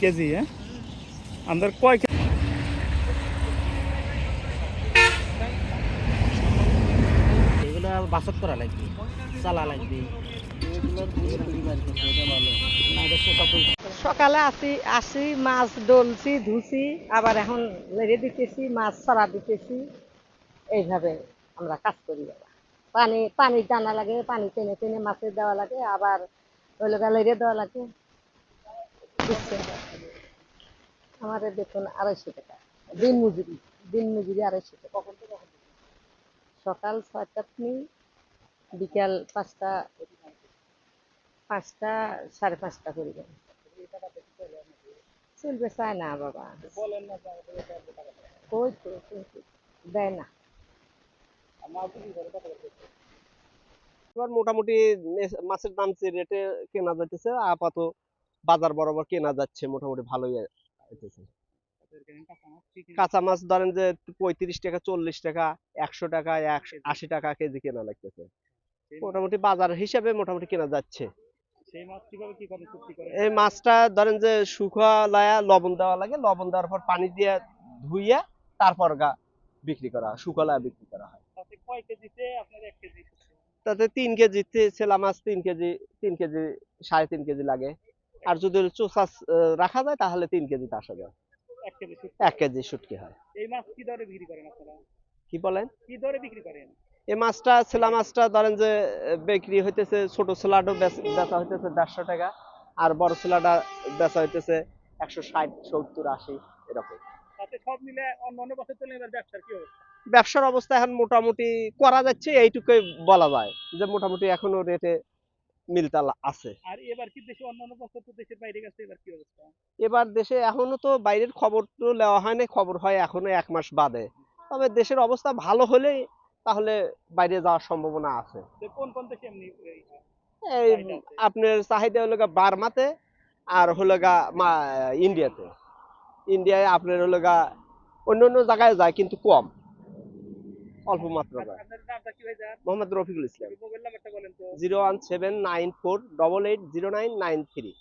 KG হ্যাঁ? আমাদের কয় কে- এগুলো বাসত করা লাগবে চালা লাগবে। সকালে আসি আসি মাছ ডলছি ধুছি আবার এখন লেড়ে দিতেছি মাছ ছড়া দিতেছি। এইভাবে আমরা কাজ করি বাবা। পানি পানি দানা লাগে পানি টেনে টেনে মাছের দেওয়া লাগে আবার ওই লোক লেড়ে দেওয়া লাগে। বুঝছেন আমাদের দেখুন আড়াইশো টাকা। দিন মজুরি দিন মজুরি আড়াইশো টাকা। সকাল ছয়টা থেকে বিকাল পাঁচটা পাঁচটা সাড়ে পাঁচটা করে যাবে চলবে, চায় না বাবা। কই তো দেয় না। মোটামুটি মাছের দাম যে রেটে কেনা যাইতেছে, আপাতত বাজার বরাবর কেনা যাচ্ছে মোটামুটি ভালোই হইতেছে। কাঁচা মাছ ধরেন যে পঁয়ত্রিশ টাকা চল্লিশ টাকা একশো টাকা একশো আশি টাকা কেজি কেনা লাগতেছে। মোটামুটি বাজার হিসাবে মোটামুটি কেনা যাচ্ছে। এই মাছটা ধরেন যে শুকা লায়া লবণ দেওয়া লাগে লবণ দেওয়ার পর পানি দিয়ে ধুইয়া তারপর গা বিক্রি করা হয় শুকা লায়া বিক্রি করা হয়। তাতে তিন কেজি ছেলা মাছ তিন কেজি তিন কেজি সাড়ে তিন কেজি লাগে। আর যদি চোষা রাখা যায় তাহলে তিন কেজিতে আসা যায় এক কেজি শুটকি। হয়। এই মাছ কি দরে বিক্রি করেন আপনারা? কি বলেন? কি দরে বিক্রি করেন? এই মাছটা ছেলা মাছটা ধরেন যে বিক্রি হইতেছে ছোট ছেলাটা বেচা হইতেছে দেড়শো টাকা আর বড় ছেলাটা বেচা হইতেছে একশো ষাট সত্তর আশি এরকম। সব মিলে অন্য অন্য বছর তুলনায় ব্যবসার কি অবস্থা? ব্যবসার অবস্থা এখন মোটামুটি করা যাচ্ছে এইটুকুই বলা যায় যে মোটামুটি এখনও রেটে মিলতাল আছে। আর এবার কি দেশে অন্য অন্য বছর তো দেশের বাইরে গেছে এবার কি অবস্থা? এবার দেশে এখনও তো বাইরের খবর তো নেওয়া খবর হয় এখনও এক মাস বাদে। তবে দেশের অবস্থা ভালো হলেই তাহলে বাইরে যাওয়ার সম্ভাবনা আছে। কোন কোন দেশে এমনি এই? আপনার চাহিদা হলো গা বার্মাতে আর হলো গা মা- ইন্ডিয়াতে। ইন্ডিয়ায় আপনার হলো গা অন্য অন্য জায়গায় যায় কিন্তু কম। অল্প মাত্রা Mohammad Rafiqul Islam. Zero one seven nine four double eight zero nine nine three.